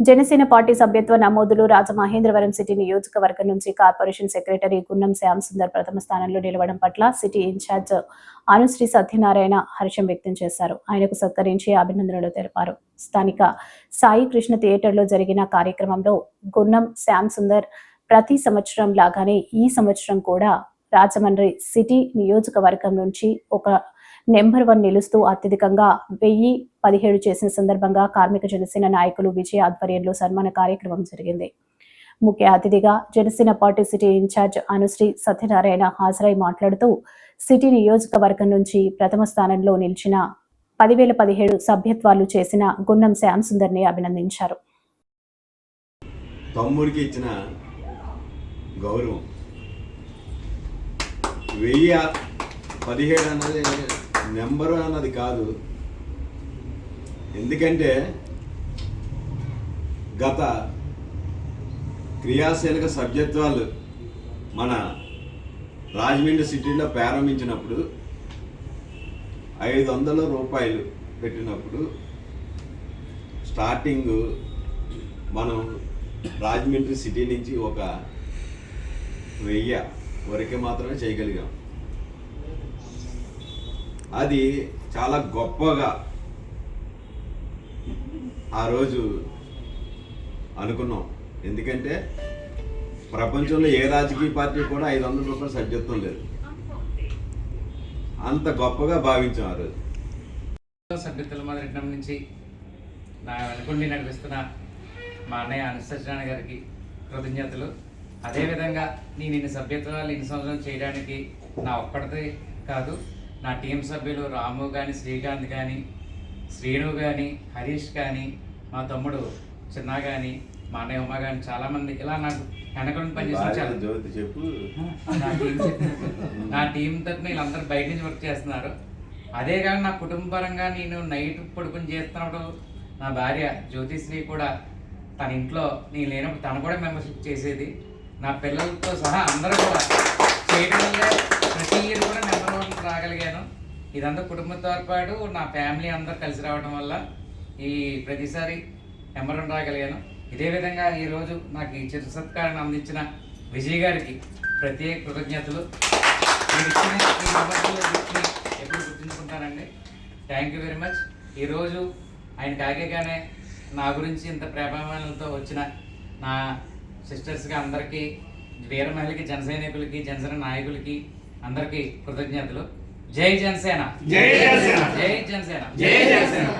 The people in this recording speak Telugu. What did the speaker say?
జనసేన పార్టీ సభ్యత్వ నమోదులు రాజమహేంద్రవరం సిటీ నియోజకవర్గం నుంచి కార్పొరేషన్ సెక్రటరీ గున్నం శ్యామ్ సుందర్ ప్రథమ స్థానంలో నిలవడం పట్ల సిటీ ఇన్ఛార్జ్ అనుశ్రీ సత్యనారాయణ హర్షం వ్యక్తం చేశారు. ఆయనకు సత్కరించి అభినందనలు తెలిపారు. స్థానిక సాయి కృష్ణ థియేటర్లో జరిగిన కార్యక్రమంలో గున్నం శ్యామ్ సుందర్ ప్రతి సంవత్సరం లాగానే ఈ సంవత్సరం కూడా రాజమండ్రి సిటీ నియోజకవర్గం నుంచి ఒక నెంబర్ వన్ నిలుస్తూ అత్యధికంగా వెయ్యి పదిహేడు చేసిన సందర్భంగా కార్మిక జనసేన నాయకులు విజయ ఆధ్వర్యంలో సన్మాన కార్యక్రమం జరిగింది. ముఖ్య అతిథిగా Janasena party city incharge Anusri Satyanarayana హాజరై మాట్లాడుతూ సిటీ నియోజకవర్గం నుంచి ప్రథమ స్థానంలో నిలిచిన పదివేల పదిహేడు సభ్యత్వాలు చేసిన గున్నం శ్యామ్ సుందర్ని అభినందించారు. తమ్ముడికి ఇచ్చిన గౌరవం. వెయ్యి పదిహేడు అన్నది నెంబరు అన్నది కాదు. ఎందుకంటే గత క్రియాశీలక సభ్యత్వాలు మన రాజమండ్రి సిటీలో ప్రారంభించినప్పుడు ఐదు వందల రూపాయలు పెట్టినప్పుడు స్టార్టింగ్ మనం రాజమండ్రి సిటీ నుంచి ఒక వెయ్యి వరకే మాత్రమే చేయగలిగాం. అది చాలా గొప్పగా ఆ రోజు అనుకున్నాం. ఎందుకంటే ప్రపంచంలో ఏ రాజకీయ పార్టీ కూడా ఐదు వందల రూపాయలు సభ్యత్వం లేదు. అంత గొప్పగా భావించాం ఆ రోజు. సభ్యతల మొదలెట్టడం నుంచి నా వెనుకుండి నడిపిస్తున్న మా అన్నయ్య అనుసరణ గారికి కృతజ్ఞతలు. అదేవిధంగా నేను ఇన్ని సభ్యత్వాలు ఇన్ని సంవత్సరాలు చేయడానికి నా ఒక్కడితే కాదు. నా టీం సభ్యులు రాము కానీ శ్రీకాంత్ కానీ శ్రీను కానీ హరీష్ కానీ మా తమ్ముడు చిన్న కానీ మా అన్నయ్య ఉమ్మ కానీ చాలామంది ఇలా నాకు వెనకుండా జ్యోతి చెప్పు. నా టీం నా టీం తరఫున వీళ్ళందరూ బయట నుంచి వర్క్ చేస్తున్నారు. అదే కాక నా కుటుంబపరంగా నేను నైట్ పడుకుని చేస్తున్నప్పుడు నా భార్య జ్యోతిశ్రీ కూడా తన ఇంట్లో నేను లేనప్పుడు తను కూడా మెంబర్షిప్ చేసేది. నా పిల్లలతో సహా అందరూ కూడా చేయడం వల్లే ప్రతి ఇయర్ కూడా నెంబర్ రాగలిగాను. ఇదంతా కుటుంబంతో పాటు నా ఫ్యామిలీ అందరూ కలిసి రావడం వల్ల ఈ ప్రతిసారి నెంబర్ రాగలిగాను. ఇదే విధంగా ఈరోజు నాకు ఈ చిరు సత్కారాన్ని అందించిన విజయ్ గారికి ప్రత్యేక కృతజ్ఞతలు. ఎప్పుడు గుర్తుంచుకుంటానండి. థ్యాంక్ యూ వెరీ మచ్ ఈరోజు ఆయన కాగేగానే నా గురించి ఇంత ప్రేమాలతో వచ్చిన నా సిస్టర్స్కి అందరికీ వీర మహిళకి జన సైనికులకి జనసేన నాయకులకి అందరికీ కృతజ్ఞతలు. జై జనసేన. జై జనసేన. జై జనసేన. జై జనసేన.